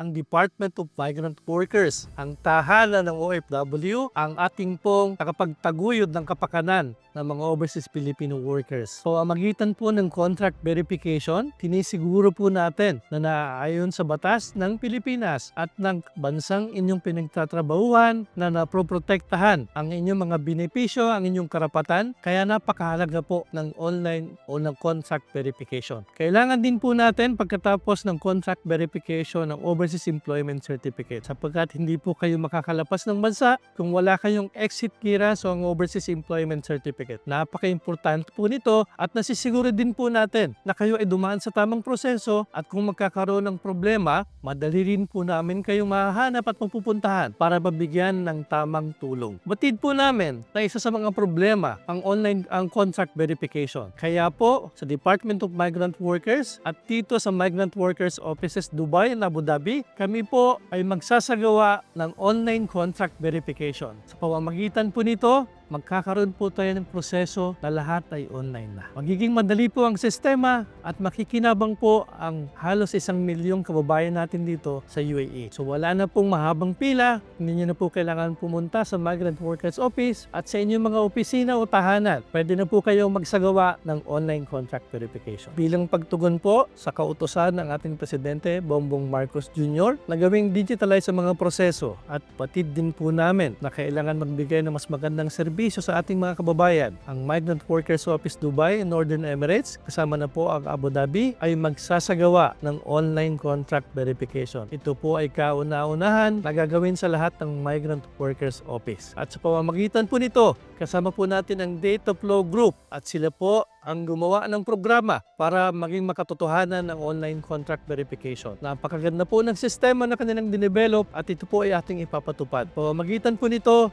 ang Department of Migrant Workers, ang tahanan ng OFW, ang ating pong takapagtaguyod ng kapakanan ng mga overseas Filipino workers. So, ang magitan po ng contract verification, tinisiguro po natin na naaayon sa batas ng Pilipinas at ng bansang inyong pinagtatrabahuhan na naproprotektahan ang inyong mga benepisyo, ang inyong karapatan. Kaya napakahalaga po ng online o ng contract verification. Kailangan din po natin pagkatapos ng contract verification ng Overseas Employment Certificate sapagkat hindi po kayo makakalapas ng bansa kung wala kayong exit clearance o ang Overseas Employment Certificate. Napaka-importante po nito at nasisiguro din po natin na kayo ay dumaan sa tamang proseso at kung magkakaroon ng problema, madali rin po namin kayo mahanap at mapupuntahan para mabigyan ng tamang tulong. Batid po namin na isa sa mga problema ang online ang contract verification. Kaya po sa Department of Migrant Workers at dito sa Migrant Workers Offices Dubai and Abu Dhabi, kami po ay magsasagawa ng online contract verification. Sa pamamagitan po nito, magkakaroon po tayo ng proseso na lahat ay online na. Magiging madali po ang sistema at makikinabang po ang halos isang milyong kababayan natin dito sa UAE. So wala na pong mahabang pila, hindi nyo na po kailangan pumunta sa Migrant Workers Office at sa inyong mga opisina o tahanan. Pwede na po kayong magsagawa ng online contract verification. Bilang pagtugon po sa kautosan ng ating Presidente Bongbong Marcos Jr. na gawing digitalize ang mga proseso at patid din po namin na kailangan magbigay ng mas magandang serbisyo sa ating mga kababayan. Ang Migrant Workers Office Dubai Northern Emirates kasama na po ang Abu Dhabi ay magsasagawa ng online contract verification. Ito po ay kauna-unahan na gagawin sa lahat ng Migrant Workers Office. At sa pamamagitan po nito, kasama po natin ang Data Flow Group at sila po ang gumawa ng programa para maging makatotohanan ng online contract verification. Napakaganda po ng sistema na kanilang dinevelop at ito po ay ating ipapatupad. Pamamagitan po nito,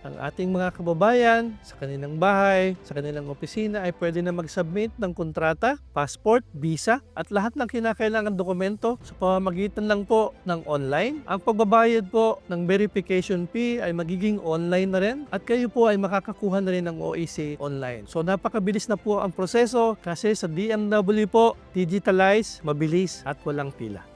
ang ating mga kababayan sa kanilang bahay, sa kanilang opisina ay pwede na mag-submit ng kontrata, passport, visa at lahat ng kinakailangan dokumento sa pamamagitan lang po ng online. Ang pagbabayad po ng verification fee ay magiging online na rin at kayo po ay makakakuha na rin ng OEC online. So napakabilis na po ang proseso kasi sa DMW po, digitalize, mabilis at walang pila.